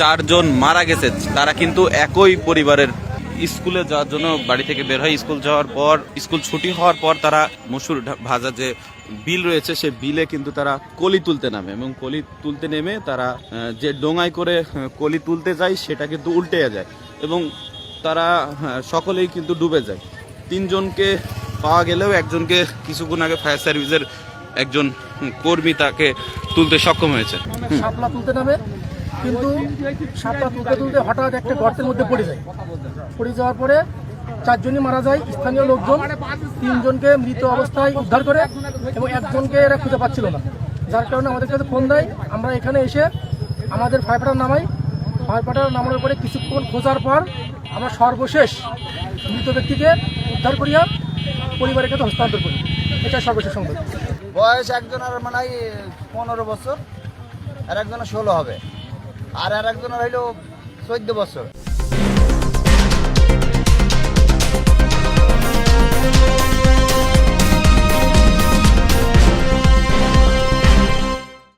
চারজন মারা গেছে। তারা কিন্তু একই পরিবারের স্কুলে যাওয়ার জন্য বাড়ি থেকে বের হয় স্কুল যাওয়ার পর, স্কুল ছুটি হওয়ার পর তারা মসুর ভাজা যে বিল রয়েছে, সে বিলে কিন্তু তারা কলি তুলতে নামে এবং কলি তুলতে নেমে তারা যে ডোঙায় করে কলি তুলতে যায়, সেটা কিন্তু উল্টে যায় এবং তারা সকলেই কিন্তু ডুবে যায়। তিনজনকে পাওয়া গেলেও একজনকে কিছুক্ষণ আগে ফায়ার সার্ভিসের একজন কর্মী তাকে তুলতে সক্ষম হয়েছে। শাপলা তুলতে নামে। কিন্তু শাপলা তুলতে তুলতে হঠাৎ একটা গর্তের মধ্যে পড়ে যায়। পড়ে যাওয়ার পরে চারজনই মারা যায়, স্থানীয় লোকজন। তিনজনকে মৃত অবস্থায় উদ্ধার করে এবং একজনকে এরা খুঁজে পাচ্ছিল না। যার কারণে আমাদের কাছে ফোন দেয়, আমরা এখানে এসে আমাদের ফায়ারপাটার নামাই। ফায়ারপাটার নামানোর পরে কিছুক্ষণ খোঁজার পর আমরা সর্বশেষ মৃত ব্যক্তিকে উদ্ধার করিয়া পরিবারের কাছে হস্তান্তর করি। এটা সর্বশেষ সংবাদ। বয়স একজনের মানে পনেরো বছর, আর একজনের ষোলো হবে। আর আর একজনের হইল চোদ্দ বছর।